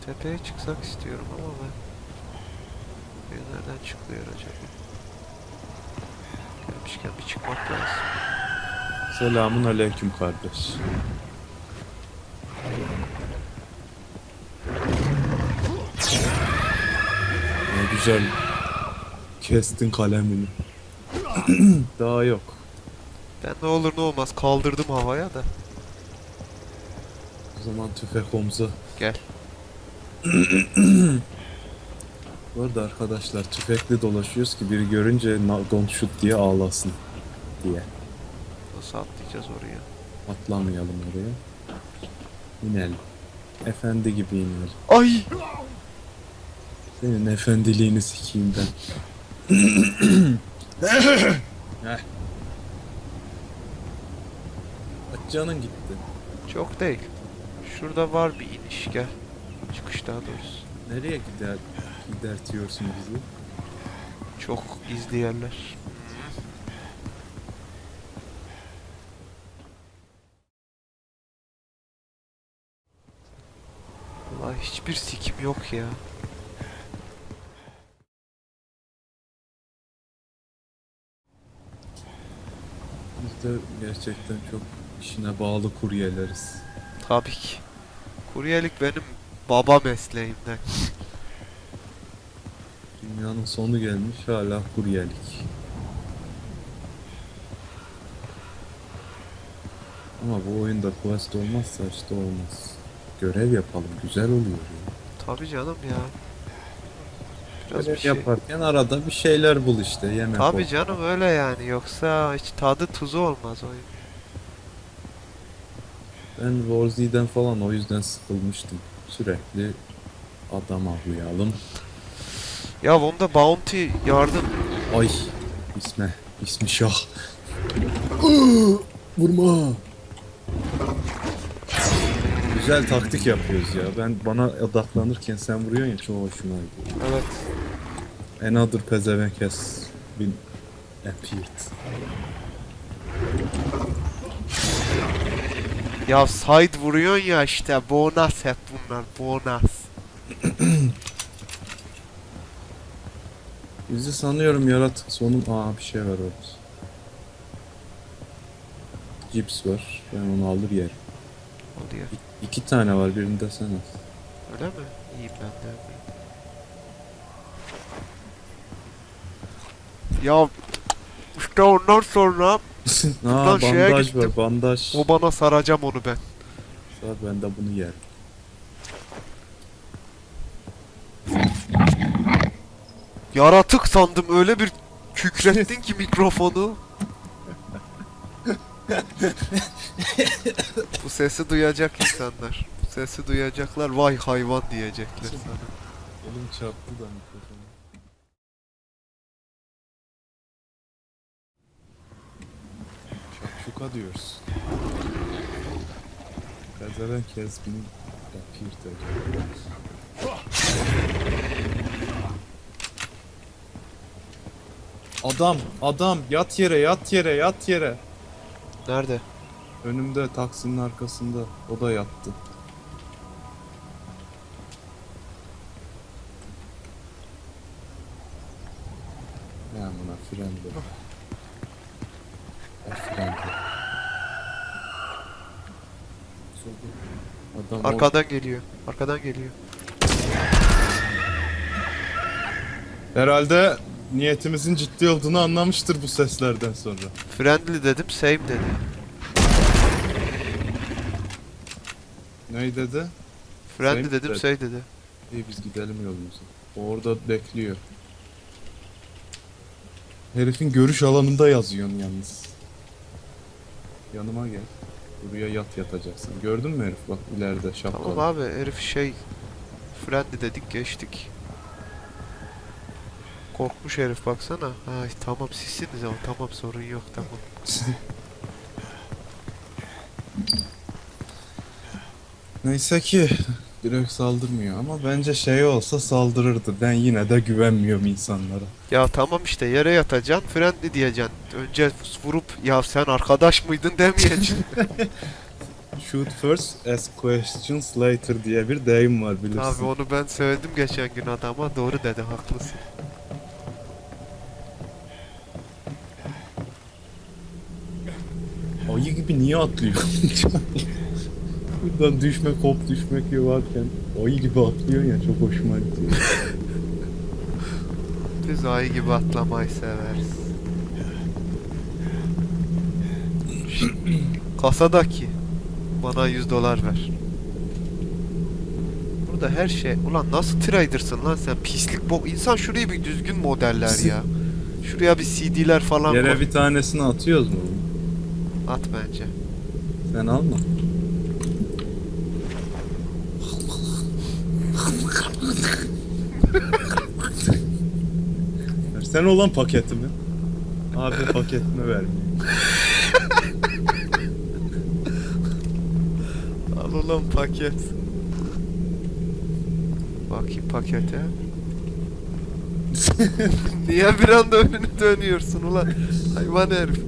Şu tepeye çıksak istiyorum ama ben... Nereden çıkıyor acaba? Gelmişken bir çıkmak lazım. Selamun aleyküm kardeş. Ne güzel kestin kalemini. Daha yok. Ben ne olur ne olmaz kaldırdım havaya da. O zaman tüfek omza. Gel. Bu arada arkadaşlar tüfekli dolaşıyoruz ki biri görünce "Na- don't shoot diye ağlasın diye. Nasıl atlayacağız oraya? Atlamayalım oraya. İnelim. Efendi gibi inelim. Ay! Senin efendiliğini sikeyim ben. Heh. Canın gitti. Çok değil. Şurada var bir iniş gel. Daha doğrusu. Nereye gider gidertiyorsun bizi? Çok gizli yerler. Vallahi hiçbir sikim yok ya. Biz de gerçekten çok işine bağlı kuryeleriz. Tabii ki. Kuryelik benim baba mesleğimden. Dünyanın sonu gelmiş hala kuryelik. Ama bu oyunda quest olmazsa işte olmaz. Görev yapalım güzel oluyor ya. Tabii canım ya. Biraz Görev bir şey. yaparken arada bir şeyler bul işte yemek Tabii ol. canım öyle yani. Yoksa hiç tadı tuzu olmaz oyun. Ben Warzi'den falan o yüzden sıkılmıştım. Sürekli adam avlayalım. Ya onda bounty yardım. Ay isme ismi şah. Vurma. Güzel taktik yapıyoruz ya. Ben bana odaklanırken sen vuruyorsun ya çok hoşuma gidiyor. Evet. Another pezevenk has been appeared. Ya side vuruyorsun ya işte bonus hep bunlar bonus. Bizi sanıyorum yaratık sonun... Aa bir şey var orada. Cips var. Ben onu alır yerim. O diyor. İ- iki tane var birinde sen al. Öyle mi? İyiyim ben de. Ya işte ondan sonra Aa Buradan şeye bandaj gittim. var bandaj. o bana saracağım onu ben. Sağ ben de bunu yerim. Yaratık sandım öyle bir kükrettin ki mikrofonu. Bu sesi duyacak insanlar. Bu sesi duyacaklar vay hayvan diyecekler sana. Elim çarptı da mikrofonu. Şakşuka diyoruz. Been appeared again. Adam, adam yat yere, yat yere, yat yere. Nerede? Önümde taksinin arkasında. O da yattı. Ne amına frende. Frende. Adam o- Arkadan geliyor. Arkadan geliyor. Herhalde niyetimizin ciddi olduğunu anlamıştır bu seslerden sonra. Friendly dedim, same dedi. Ne dedi? Friendly Same dedim, dedi. say dedi. İyi biz gidelim yolumuza. O orada bekliyor. Herifin görüş alanında yazıyorsun yalnız. Yanıma gel. Buraya yat yatacaksın. Gördün mü herif bak ileride şapkalı. Tamam abi herif şey friendly dedik geçtik. Korkmuş herif baksana. Ay tamam sizsiniz ama tamam sorun yok tamam. Neyse ki direkt saldırmıyor ama bence şey olsa saldırırdı. Ben yine de güvenmiyorum insanlara. Ya tamam işte yere yatacaksın friendly diyeceksin. Önce vurup ya sen arkadaş mıydın demeyeceksin. Shoot first, ask questions later diye bir deyim var bilirsin. Abi onu ben söyledim geçen gün adama doğru dedi haklısın. Ayı gibi niye atlıyor? Buradan düşmek hop düşmek gibi varken ayı gibi atlıyorsun ya çok hoşuma gidiyor. Biz ayı gibi atlamayı severiz. Kasadaki bana 100 dolar ver. Burada her şey ulan nasıl trader'sın lan sen pislik bu insan şurayı bir düzgün modeller ya. Şuraya bir CD'ler falan Yere koy. bir tanesini atıyoruz mu? At bence. Sen alma. Sen olan paketimi. Abi paketimi vermiyor. Al ulan paket. Bakayım pakete. Niye bir anda önünü dönüyorsun ulan? Hayvan herif.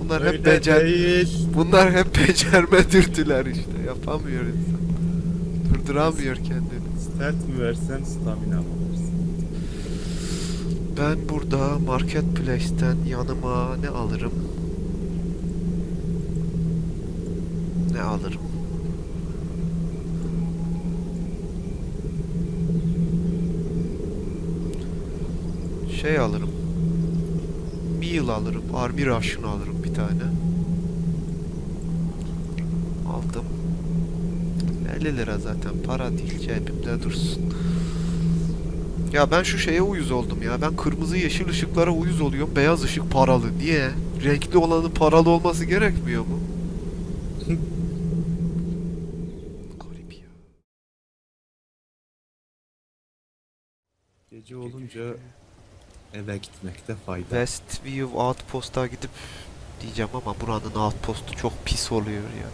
Bunlar hep Öyle becer... değil. Bunlar hep becerme dürtüler işte. Yapamıyor insan. Durduramıyor kendini. Stat mi versen stamina mı? Ben burada Marketplace'ten yanıma ne alırım? Ne alırım? Şey alırım. Meal alırım. Army Ration alırım bir tane. Aldım. 50 lira zaten para değil cebimde dursun. Ya ben şu şeye uyuz oldum ya. Ben kırmızı yeşil ışıklara uyuz oluyorum. Beyaz ışık paralı. Niye? Renkli olanın paralı olması gerekmiyor mu? Garip ya. Gece olunca eve gitmekte fayda. Westview Outpost'a gidip diyeceğim ama buranın outpostu çok pis oluyor ya.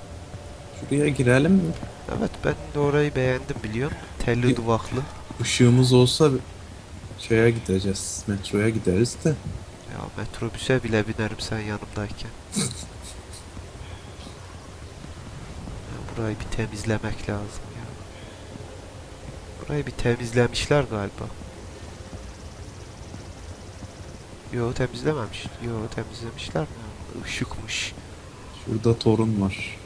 Şuraya girelim mi? Evet ben de orayı beğendim biliyor musun? Telli duvaklı. Işığımız olsa şeye gideceğiz. Metroya gideriz de. Ya metrobüse bile binerim sen yanımdayken. Ya burayı bir temizlemek lazım ya. Burayı bir temizlemişler galiba. Yo temizlememiş. Yo temizlemişler mi? Işıkmış. Şurada torun var.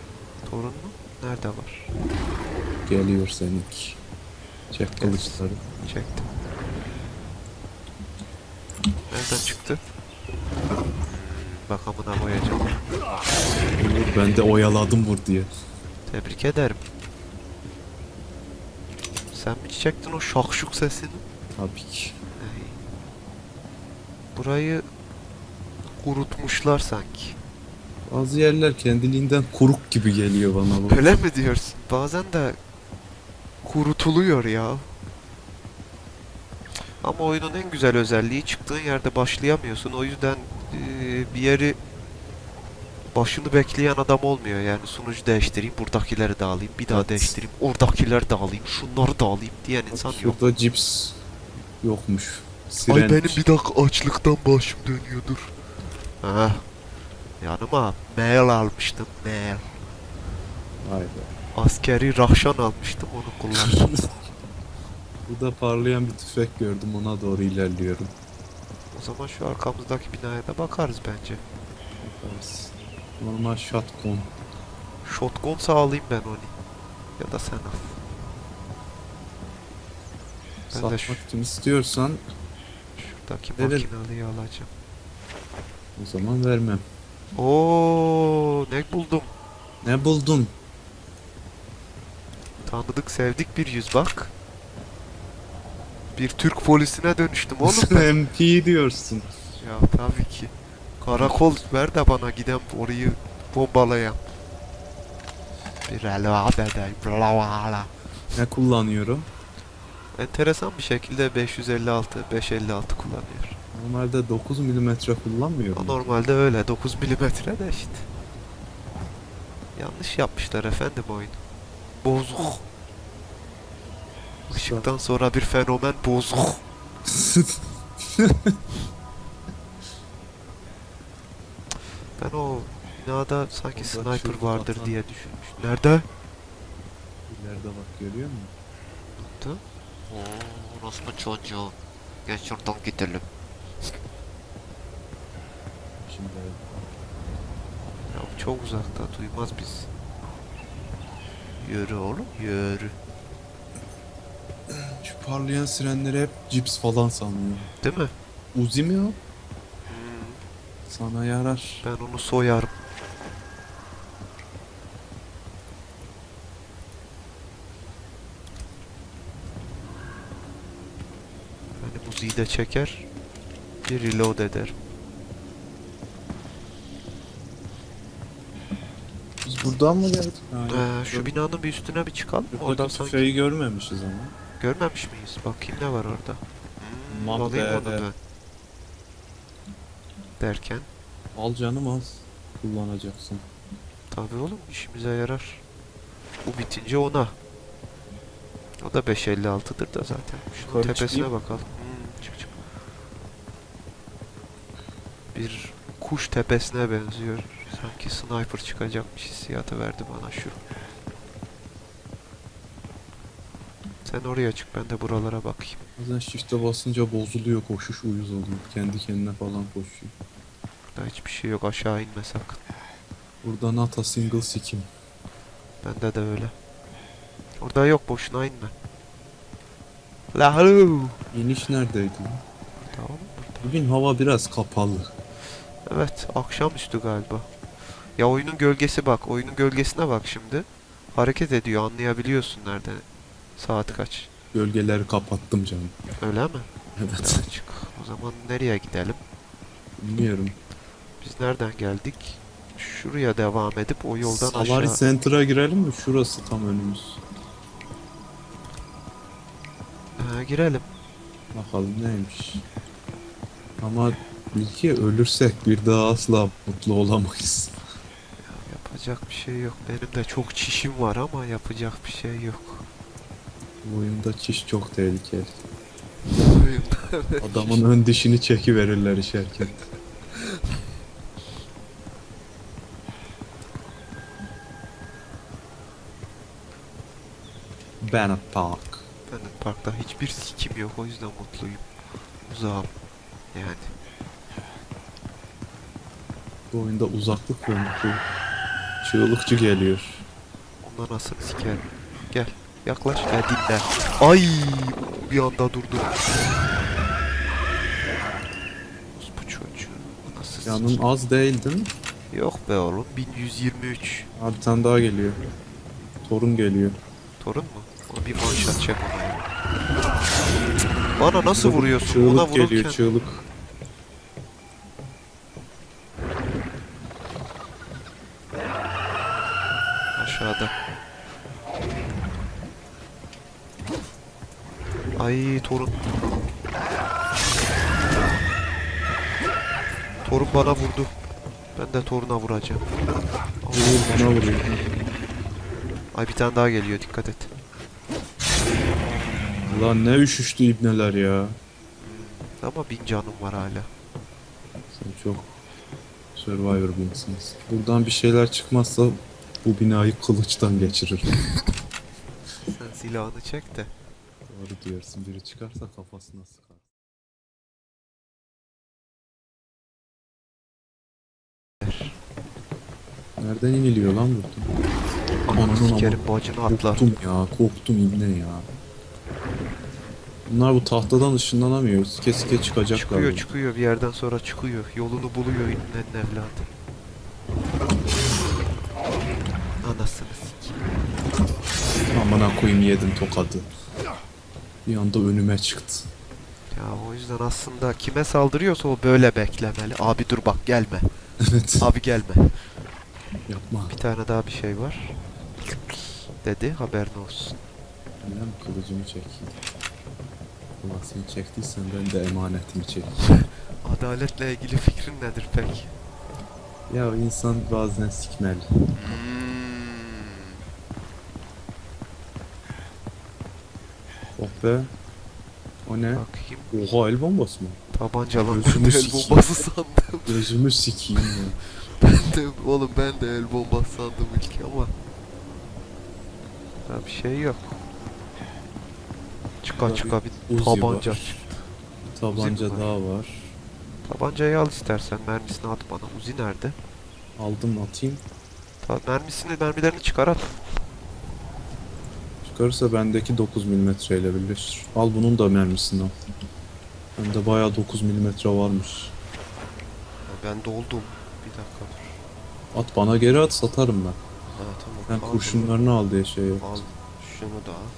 Torun mu? Nerede var? Geliyor seninki. Çek kılıçları. Çektim. Nereden çıktı? Bak amına koyacağım. Ben de oyaladım vur diye. Tebrik ederim. Sen mi çektin o şakşuk sesini? Tabii ki. Burayı kurutmuşlar sanki. Bazı yerler kendiliğinden kuruk gibi geliyor bana bu. Öyle mi diyorsun? Bazen de kurutuluyor ya. Ama oyunun en güzel özelliği çıktığın yerde başlayamıyorsun. O yüzden eee, bir yeri başını bekleyen adam olmuyor. Yani sunucu değiştireyim, buradakileri de alayım, bir daha Evet. değiştireyim, oradakileri de alayım, şunları da alayım diyen insan yok. Şurada cips yokmuş. Ay Sirenç. benim bir dakika açlıktan başım dönüyordur. Ha. Yanıma mail almıştım, mail. Vay be. Askeri rahşan almıştım, onu kullandım. Burada parlayan bir tüfek gördüm ona doğru ilerliyorum. o zaman şu arkamızdaki binaya da bakarız bence. Bakarız. Normal shotgun. Shotgun sağlayayım ben onu. Ya da sen al. Ben Satmak şu- için istiyorsan Şuradaki makinalıyı alacağım. o zaman vermem. Oo, ne buldum? Ne buldun? Tanıdık sevdik bir yüz bak. Bir Türk polisine dönüştüm oğlum ben. MP diyorsun. Ya tabii ki. Karakol ver de bana giden orayı bombalayam. Bir blavala. Ne kullanıyorum? Enteresan bir şekilde 556, 556 kullanıyor. Normalde 9 milimetre kullanmıyorum. Normalde öyle 9 milimetre de işte. Yanlış yapmışlar efendim oyun. Bozuk. Işıktan sonra bir fenomen bozuk. Ben o Binada sanki Orada sniper vardır atan- diye düşünmüş. Nerede? İleride bak görüyor musun? Oo, orospu çocuğu. Gel şuradan gidelim. Şimdi Ya çok uzakta duymaz biz. Yürü oğlum yürü. şu parlayan sirenleri hep cips falan sanıyor. Değil mi? Uzi mi o? Hmm, Sana yarar. ben onu soyarım. Hani muziği de çeker. Bir reload eder. Buradan mı geldik? Ee, şu binanın bir üstüne bir çıkalım. Oradan Buradaki sanki tüfeği görmemişiz ama. görmemiş miyiz? Bakayım ne var orada. Hmm, Mak alayım onu. Derken Al canım az. Kullanacaksın. tabii oğlum işimize yarar. Bu bitince ona. O da 5.56'dır da zaten. Şunun Yukarı tepesine çıkayım. bakalım. Hmm, çık çık. Bir kuş tepesine benziyor. Sanki sniper çıkacakmış hissiyatı verdi bana şu. Sen oraya çık ben de buralara bakayım. Bazen shift'e basınca bozuluyor koşuş uyuz oluyor. Kendi kendine falan koşuyor. Daha hiçbir şey yok aşağı inme sakın. Burada Nata single sikim. Bende de öyle. Orada yok boşuna inme. Lahu. İniş neredeydi? Tamam. Bugün hava biraz kapalı. Evet akşamüstü galiba. Ya oyunun gölgesi bak. Oyunun gölgesine bak şimdi. Hareket ediyor anlayabiliyorsun nerede. Saat kaç. Gölgeleri kapattım canım. Öyle mi? Evet. Ya çık. O zaman nereye gidelim? Bilmiyorum. Biz nereden geldik? Şuraya devam edip o yoldan Savari aşağı. Center'a girelim mi? Şurası tam önümüz. Ha, girelim. Bakalım neymiş. Ama bil ki ölürsek bir daha asla mutlu olamayız. Yapacak bir şey yok. Benim de çok çişim var ama yapacak bir şey yok. Bu oyunda çiş çok tehlikeli. Adamın ön dişini çekiverirler işerken. Bennett Park. Benim parkta hiçbir sikim yok o yüzden mutluyum. Uzağım. Yani. Bu oyunda uzaklık yöntü çığlıkçı geliyor. Ondan nasıl sikerim. Gel. Yaklaş. Gel dinle. Ay bir anda durdu. Bu çocuğu. Nasıl Yanın sikeyim? az değil değil mi? Yok be oğlum. 1123. Abi bir tane daha geliyor. Torun geliyor. Torun mu? Onu bir manşet çek ona ya. Bana nasıl Çığlık- vuruyorsun? Çığlık Ona vururken. geliyor çığlık. Aşağıda. Ay torun. Torun bana vurdu. Ben de toruna vuracağım. Vurur bana vuruyor. Ay bir tane daha geliyor dikkat et. Lan ne üşüştü ibneler ya. Ama bin canım var hala. Sen çok Survivor bir insansın. Buradan bir şeyler çıkmazsa bu binayı kılıçtan geçirir. Sen silahını çek de. Doğru diyorsun. Biri çıkarsa kafasına sıkar. Nereden iniliyor lan burada? Ananı sikerim bacını atlar. Korktum ya, korktum ibne ya. Bunlar bu tahtadan ışınlanamıyor. Sike sike çıkacaklar. Çıkıyor çıkıyor bir yerden sonra çıkıyor. Yolunu buluyor İbnenin evladı. Anasını sikeyim. Amına koyayım yedim tokadı. Bir anda önüme çıktı. Ya o yüzden aslında kime saldırıyorsa o böyle beklemeli. Abi dur bak gelme. Evet. Abi gelme. Yapma. Bir tane daha bir şey var. Dedi haberin olsun. Neden kılıcımı çekeyim? Allah seni çektiysen ben de emanetimi çekeyim. Adaletle ilgili fikrin nedir peki? ya insan bazen sikmeli. Oh be. O ne? Bakayım. Oha el bombası mı? Tabancalı Gözümü el sikeyim. bombası sandım. Gözümü sikeyim ya. de oğlum ben de el bombası sandım ilk ama. Ya bir şey yok. Çıka çıka bir Uzi tabanca. var. Tabanca Uzi daha var. Tabancayı al istersen mermisini at bana. Uzi nerede? Aldım atayım. Ta mermisini mermilerini çıkar at. Çıkarırsa bendeki 9 mm ile birleşir. Al bunun da mermisini al. Bende bayağı 9 mm varmış. Ben doldum. Bir dakika dur. At bana geri at satarım ben. Ha tamam. Ben al bunu. kurşunlarını al diye şey yaptım. Al şunu da al.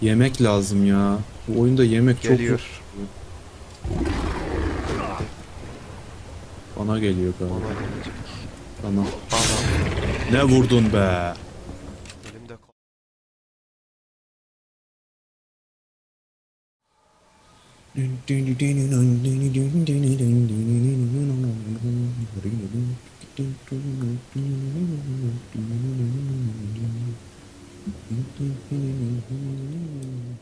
Yemek lazım ya. Bu oyunda yemek çok Geliyor. yok. Bana geliyor galiba. Bana gelecek. Tamam. Ne vurdun be? Elimde